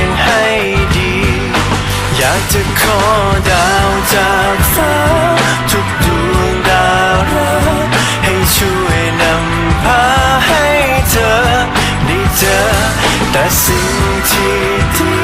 งากจะขอดาวจากฟ้าทุกดวงดาวรักให้ช่วยนำพาให้เธอได้เจอแต่สิ่งที่ดี